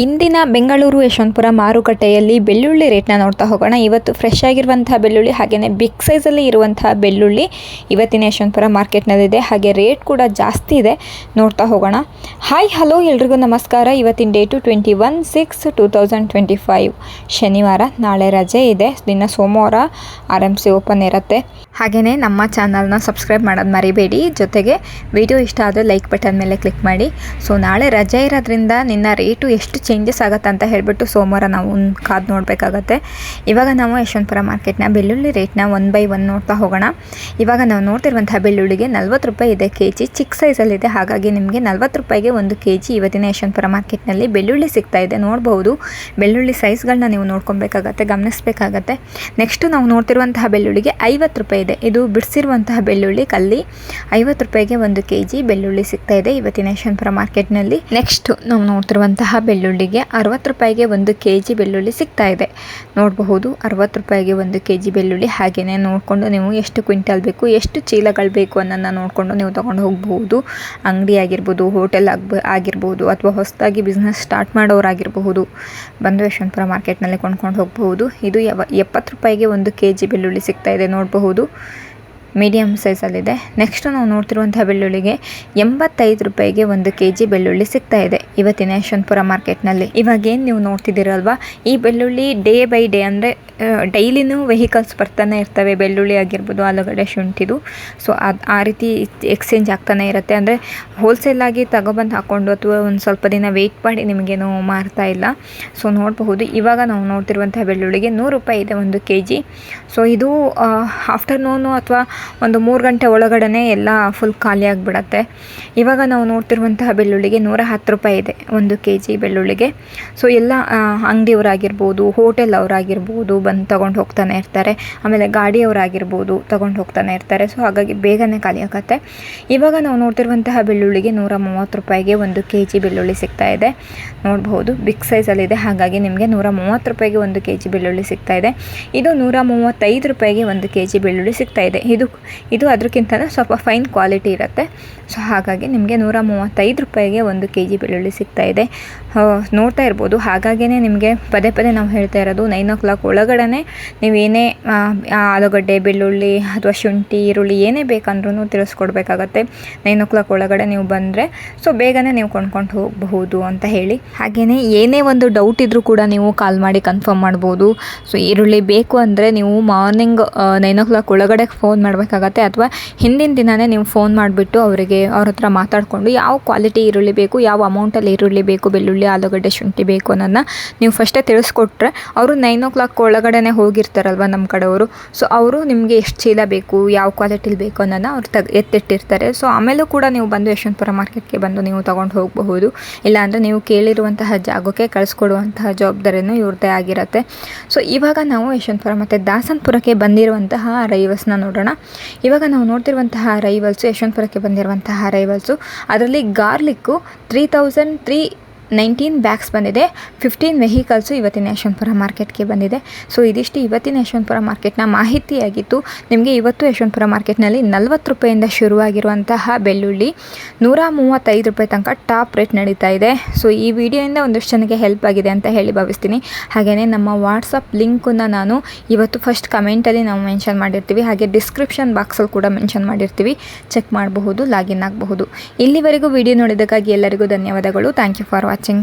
ಇಂದಿನ ಬೆಂಗಳೂರು ಯಶವಂತಪುರ ಮಾರುಕಟ್ಟೆಯಲ್ಲಿ ಬೆಳ್ಳುಳ್ಳಿ ರೇಟ್ನ ನೋಡ್ತಾ ಹೋಗೋಣ. ಇವತ್ತು ಫ್ರೆಶ್ ಆಗಿರುವಂತಹ ಬೆಳ್ಳುಳ್ಳಿ ಹಾಗೆಯೇ ಬಿಗ್ ಸೈಜಲ್ಲಿ ಇರುವಂತಹ ಬೆಳ್ಳುಳ್ಳಿ ಇವತ್ತಿನ ಯಶವಂತಪುರ ಮಾರ್ಕೆಟ್ನಲ್ಲಿದೆ ಹಾಗೆ ರೇಟ್ ಕೂಡ ಜಾಸ್ತಿ ಇದೆ. ನೋಡ್ತಾ ಹೋಗೋಣ. ಹಾಯ್ ಹಲೋ ಎಲ್ರಿಗೂ ನಮಸ್ಕಾರ. ಇವತ್ತಿನ date twenty one six two thousand twenty five ಶನಿವಾರ, ನಾಳೆ ರಜೆ ಇದೆ. ದಿನ ಸೋಮವಾರ ಆರ್ ಎಂ ಸಿ ಓಪನ್ ಇರುತ್ತೆ. ಹಾಗೆಯೇ ನಮ್ಮ ಚಾನಲ್ನ ಸಬ್ಸ್ಕ್ರೈಬ್ ಮಾಡೋದು ಮರಿಬೇಡಿ. ಜೊತೆಗೆ ವಿಡಿಯೋ ಇಷ್ಟ ಆದರೆ ಲೈಕ್ ಬಟನ್ ಮೇಲೆ ಕ್ಲಿಕ್ ಮಾಡಿ. ಸೊ ನಾಳೆ ರಜೆ ಇರೋದ್ರಿಂದ ನಿನ್ನ ರೇಟು ಎಷ್ಟು ಚೇಂಜಸ್ ಆಗುತ್ತೆ ಅಂತ ಹೇಳಿಬಿಟ್ಟು ಸೋಮವಾರ ನಾವು ಕಾದು ನೋಡಬೇಕಾಗತ್ತೆ. ಇವಾಗ ನಾವು ಯಶವಂತಪುರ ಮಾರ್ಕೆಟ್ನ ಬೆಳ್ಳುಳ್ಳಿ ರೇಟ್ನ ಒನ್ ಬೈ ಒನ್ ನೋಡ್ತಾ ಹೋಗೋಣ. ಇವಾಗ ನಾವು ನೋಡ್ತಿರುವಂತಹ ಬೆಳ್ಳುಳ್ಳಿಗೆ ನಲ್ವತ್ತು ರೂಪಾಯಿ ಇದೆ ಕೆ ಜಿ ಚಿಕ್ಕ ಸೈಜಲ್ಲಿದೆ ಹಾಗಾಗಿ ನಿಮಗೆ ನಲ್ವತ್ತು ರೂಪಾಯಿಗೆ ಒಂದು ಕೆ ಜಿ ಇವತ್ತಿನ ಯಶವಂತಪುರ ಮಾರ್ಕೆಟ್ನಲ್ಲಿ ಬೆಳ್ಳುಳ್ಳಿ ಸಿಗ್ತಾ ಇದೆ. ನೋಡ್ಬೋದು ಬೆಳ್ಳುಳ್ಳಿ ಸೈಜ್ಗಳನ್ನ ನೀವು ನೋಡ್ಕೊಬೇಕಾಗತ್ತೆ ಗಮನಿಸಬೇಕಾಗತ್ತೆ. ನೆಕ್ಸ್ಟು ನಾವು ನೋಡ್ತಿರುವಂತಹ ಬೆಳ್ಳುಳ್ಳಿಗೆ ಐವತ್ತು ರೂಪಾಯಿ ಇದೆ. ಇದು ಬಿಡಿಸಿರುವಂತಹ ಬೆಳ್ಳುಳ್ಳಿ ಕಲ್ಲಿ. ಐವತ್ತು ರೂಪಾಯಿಗೆ ಒಂದು ಕೆ ಜಿ ಬೆಳ್ಳುಳ್ಳಿ ಸಿಗ್ತಾ ಇದೆ ಇವತ್ತಿನ ಯಶವಂತಪುರ ಮಾರ್ಕೆಟ್ನಲ್ಲಿ ನೆಕ್ಸ್ಟ್ ನಾವು ನೋಡ್ತಿರುವಂತಹ ಬೆಳ್ಳುಳ್ಳಿಗೆ ಅರವತ್ತು ರೂಪಾಯಿಗೆ ಒಂದು ಕೆ ಜಿ ಬೆಳ್ಳುಳ್ಳಿ ಸಿಗ್ತಾ ಇದೆ. ನೋಡಬಹುದು, ಅರವತ್ತು ರೂಪಾಯಿಗೆ ಒಂದು ಕೆ ಜಿ ಬೆಳ್ಳುಳ್ಳಿ ಹಾಗೆಯೇ ನೋಡಿಕೊಂಡು ನೀವು ಎಷ್ಟು ಕ್ವಿಂಟಲ್ ಬೇಕು, ಎಷ್ಟು ಚೀಲಗಳು ಬೇಕು ಅನ್ನೋದನ್ನ ನೋಡಿಕೊಂಡು ನೀವು ತೊಗೊಂಡು ಹೋಗಬಹುದು. ಅಂಗಡಿ ಆಗಿರ್ಬೋದು, ಹೋಟೆಲ್ ಆಗ್ಬ, ಆಗಿರ್ಬೋದು ಅಥವಾ ಹೊಸದಾಗಿ ಬಿಸ್ನೆಸ್ ಸ್ಟಾರ್ಟ್ ಮಾಡೋರಾಗಿರಬಹುದು. ಬಂದು ಯಶವಂತಪುರ ಮಾರ್ಕೆಟ್ನಲ್ಲಿ ಕೊಂಡ್ಕೊಂಡು ಹೋಗಬಹುದು. ಇದು ಎಪ್ಪತ್ತು ರೂಪಾಯಿಗೆ ಒಂದು ಕೆ ಜಿ ಬೆಳ್ಳುಳ್ಳಿ ಸಿಗ್ತಾ ಇದೆ. ನೋಡಬಹುದು. ಮೀಡಿಯಮ್ ಸೈಜಲ್ಲಿದೆ ನೆಕ್ಸ್ಟ್ ನಾವು ನೋಡ್ತಿರುವಂಥ ಬೆಳ್ಳುಳ್ಳಿಗೆ ಎಂಬತ್ತೈದು ರೂಪಾಯಿಗೆ ಒಂದು ಕೆ ಜಿ ಬೆಳ್ಳುಳ್ಳಿ ಸಿಗ್ತಾ ಇದೆ ಇವತ್ತಿನ ಯಶವಂತಪುರ ಮಾರ್ಕೆಟ್ನಲ್ಲಿ ಇವಾಗ ಏನು ನೀವು ನೋಡ್ತಿದ್ದೀರಲ್ವಾ? ಈ ಬೆಳ್ಳುಳ್ಳಿ ಡೇ ಬೈ ಡೇ ಅಂದರೆ ಡೈಲಿನೂ ವೆಹಿಕಲ್ಸ್ ಬರ್ತಾನೆ ಇರ್ತವೆ. ಬೆಳ್ಳುಳ್ಳಿ ಆಗಿರ್ಬೋದು, ಆಲೂಗಡ್ಡೆ, ಶುಂಠಿದು. ಸೊ ಅದು, ಆ ರೀತಿ ಎಕ್ಸ್ಚೇಂಜ್ ಆಗ್ತಾನೆ ಇರುತ್ತೆ. ಅಂದರೆ ಹೋಲ್ಸೇಲಾಗಿ ತಗೊಬಂದು ಹಾಕ್ಕೊಂಡು ಅಥವಾ ಒಂದು ಸ್ವಲ್ಪ ದಿನ ವೆಯ್ಟ್ ಮಾಡಿ ನಿಮಗೇನು ಮಾರ್ತಾ ಇಲ್ಲ. ಸೊ ನೋಡಬಹುದು. ಇವಾಗ ನಾವು ನೋಡ್ತಿರುವಂಥ ಬೆಳ್ಳುಳ್ಳಿಗೆ ನೂರು ರೂಪಾಯಿ ಇದೆ ಒಂದು ಕೆ ಜಿ ಸೊ ಇದು ಆಫ್ಟರ್ನೂನು ಅಥವಾ ಒಂದು ಮೂರು ಗಂಟೆ ಒಳಗಡೆ ಎಲ್ಲ ಫುಲ್ ಖಾಲಿಯಾಗಿಬಿಡತ್ತೆ ಇವಾಗ ನಾವು ನೋಡ್ತಿರುವಂತಹ ಬೆಳ್ಳುಳ್ಳಿಗೆ ನೂರ ಹತ್ತು ರೂಪಾಯಿ ಇದೆ ಒಂದು ಕೆ ಜಿ ಬೆಳ್ಳುಳ್ಳಿಗೆ. ಸೊ ಎಲ್ಲ ಅಂಗಡಿಯವರಾಗಿರ್ಬೋದು ಹೋಟೆಲ್ ಅವರಾಗಿರ್ಬೋದು ಬಂದು ತೊಗೊಂಡು ಹೋಗ್ತಾನೆ ಇರ್ತಾರೆ. ಆಮೇಲೆ ಗಾಡಿಯವರಾಗಿರ್ಬೋದು ತೊಗೊಂಡು ಹೋಗ್ತಾನೆ ಇರ್ತಾರೆ. ಸೊ ಹಾಗಾಗಿ ಬೇಗನೆ ಖಾಲಿ ಆಗತ್ತೆ. ಇವಾಗ ನಾವು ನೋಡ್ತಿರುವಂತಹ ಬೆಳ್ಳುಳ್ಳಿಗೆ ನೂರ ಮೂವತ್ತು ರೂಪಾಯಿಗೆ ಒಂದು ಕೆ ಜಿ ಬೆಳ್ಳುಳ್ಳಿ ಸಿಗ್ತಾ ಇದೆ. ನೋಡಬಹುದು ಬಿಗ್ ಸೈಜಲ್ಲಿದೆ ಹಾಗಾಗಿ ನಿಮಗೆ ನೂರ ಮೂವತ್ತು ರೂಪಾಯಿಗೆ ಒಂದು ಕೆ ಜಿ ಬೆಳ್ಳುಳ್ಳಿ ಸಿಗ್ತಾ ಇದೆ. ಇದು ನೂರ ಮೂವತ್ತೈದು ರೂಪಾಯಿಗೆ ಒಂದು ಕೆ ಜಿ ಬೆಳ್ಳುಳ್ಳಿ ಸಿಗ್ತಾ ಇದೆ. ಇದು ಇದು ಅದಕ್ಕಿಂತಲೂ ಸ್ವಲ್ಪ ಫೈನ್ ಕ್ವಾಲಿಟಿ ಇರುತ್ತೆ. ಸೊ ಹಾಗಾಗಿ ನಿಮಗೆ ನೂರ ಮೂವತ್ತೈದು ರೂಪಾಯಿಗೆ ಒಂದು ಕೆ ಜಿ ಬೆಳ್ಳುಳ್ಳಿ ಸಿಗ್ತಾ ಇದೆ. ನೋಡ್ತಾ ಇರ್ಬೋದು. ಹಾಗಾಗಿನೇ ನಿಮಗೆ ಪದೇ ಪದೇ ನಾವು ಹೇಳ್ತಾ ಇರೋದು ನೈನ್ ಓ ಕ್ಲಾಕ್ ಒಳಗಡೆ ನೀವು ಏನೇ ಆಲೂಗಡ್ಡೆ, ಬೆಳ್ಳುಳ್ಳಿ ಅಥವಾ ಶುಂಠಿ, ಈರುಳ್ಳಿ ಏನೇ ಬೇಕಂದ್ರೂ ತಿಳಿಸ್ಕೊಡ್ಬೇಕಾಗತ್ತೆ. ನೈನ್ ಓ ಕ್ಲಾಕ್ ಒಳಗಡೆ ನೀವು ಬಂದರೆ ಸೊ, ಬೇಗನೆ ನೀವು ಕೊಂಡ್ಕೊಂಡು ಹೋಗಬಹುದು ಅಂತ ಹೇಳಿ. ಹಾಗೆಯೇ ಏನೇ ಒಂದು ಡೌಟ್ ಇದ್ದರೂ ಕೂಡ ನೀವು ಕಾಲ್ ಮಾಡಿ ಕನ್ಫರ್ಮ್ ಮಾಡ್ಬೋದು. ಸೊ ಈರುಳ್ಳಿ ಬೇಕು ಅಂದರೆ ನೀವು ಮಾರ್ನಿಂಗ್ ನೈನ್ ಓ ಕ್ಲಾಕ್ ಒಳಗಡೆ ಫೋನ್ ಮಾಡಬೇಕಾಗತ್ತೆ ಅಥವಾ ಹಿಂದಿನ ದಿನವೇ ನೀವು ಫೋನ್ ಮಾಡಿಬಿಟ್ಟು ಅವರಿಗೆ ಅವ್ರ ಹತ್ರ ಮಾತಾಡಿಕೊಂಡು ಯಾವ ಕ್ವಾಲಿಟಿ ಈರುಳ್ಳಿ ಬೇಕು, ಯಾವ ಅಮೌಂಟಲ್ಲಿ ಈರುಳ್ಳಿ ಬೇಕು, ಬೆಳ್ಳುಳ್ಳಿ, ಆಲೂಗಡ್ಡೆ, ಶುಂಠಿ ಬೇಕು ಅನ್ನೋದನ್ನ ನೀವು ಫಸ್ಟೇ ತಿಳಿಸ್ಕೊಟ್ರೆ ಅವರು ನೈನ್ ಓ ಕ್ಲಾಕ್ ಒಳಗಡೆ ಹೋಗಿರ್ತಾರಲ್ವ ನಮ್ಮ ಕಡೆಯವರು. ಸೊ ಅವರು ನಿಮಗೆ ಎಷ್ಟು ಚೀಲ ಬೇಕು, ಯಾವ ಕ್ವಾಲಿಟಿಲಿ ಬೇಕು ಅನ್ನೋದನ್ನ ಅವ್ರು ತೆಗ್ ಎತ್ತಿಟ್ಟಿರ್ತಾರೆ. ಸೊ ಆಮೇಲೂ ಕೂಡ ನೀವು ಬಂದು ಯಶವಂತಪುರ ಮಾರ್ಕೆಟ್ಗೆ ಬಂದು ನೀವು ತೊಗೊಂಡು ಹೋಗಬಹುದು. ಇಲ್ಲಾಂದರೆ ನೀವು ಕೇಳಿರುವಂತಹ ಜಾಗಕ್ಕೆ ಕಳಿಸ್ಕೊಡುವಂತಹ ಜವಾಬ್ದಾರಿನೂ ಇವ್ರದ್ದೇ ಆಗಿರುತ್ತೆ. ಸೊ ಇವಾಗ ನಾವು ಯಶವಂತಪುರ ಮತ್ತು ದಾಸನಪುರಕ್ಕೆ ಬಂದಿರುವಂತಹ ರೈವಸ್ನ ನೋಡೋಣ. ಇವಾಗ ನಾವು ನೋಡ್ತಿರುವಂತಹ ರೈವಲ್ಸು ಯಶವಂತಪುರಕ್ಕೆ ಬಂದಿರುವಂತಹ ರೈವಲ್ಸು ಅದರಲ್ಲಿ garlic three thousand three nineteen bags ಬಂದಿದೆ. ಫಿಫ್ಟೀನ್ ವೆಹಿಕಲ್ಸು ಇವತ್ತಿನ ಯಶವಂತಪುರ ಮಾರ್ಕೆಟ್ಗೆ ಬಂದಿದೆ. ಸೊ, ಇದಿಷ್ಟು ಇವತ್ತಿನ ಯಶವಂತಪುರ ಮಾರ್ಕೆಟ್ನ ಮಾಹಿತಿಯಾಗಿತ್ತು. ನಿಮಗೆ ಇವತ್ತು ಯಶವಂತಪುರ ಮಾರ್ಕೆಟ್ನಲ್ಲಿ ನಲ್ವತ್ತು ರೂಪಾಯಿಂದ ಶುರುವಾಗಿರುವಂತಹ ಬೆಳ್ಳುಳ್ಳಿ ನೂರ ಮೂವತ್ತೈದು ರೂಪಾಯಿ ತನಕ ಟಾಪ್ ರೇಟ್ ನಡೀತಾ ಇದೆ. ಸೊ, ಈ ವಿಡಿಯೋಯಿಂದ ಒಂದಷ್ಟು ಜನಕ್ಕೆ ಹೆಲ್ಪ್ ಆಗಿದೆ ಅಂತ ಹೇಳಿ ಭಾವಿಸ್ತೀನಿ. ಹಾಗೆಯೇ ನಮ್ಮ ವಾಟ್ಸಪ್ ಲಿಂಕನ್ನು ನಾನು ಇವತ್ತು ಫಸ್ಟ್ ಕಮೆಂಟಲ್ಲಿ ನಾವು ಮೆನ್ಷನ್ ಮಾಡಿರ್ತೀವಿ. ಹಾಗೆ ಡಿಸ್ಕ್ರಿಪ್ಷನ್ ಬಾಕ್ಸಲ್ಲಿ ಕೂಡ ಮೆನ್ಷನ್ ಮಾಡಿರ್ತೀವಿ. ಚೆಕ್ ಮಾಡಬಹುದು, ಲಾಗಿನ್ ಆಗಬಹುದು. ಇಲ್ಲಿವರೆಗೂ ವಿಡಿಯೋ ನೋಡಿದ್ದಕ್ಕಾಗಿ ಎಲ್ಲರಿಗೂ ಧನ್ಯವಾದಗಳು. Thank you for watching. 真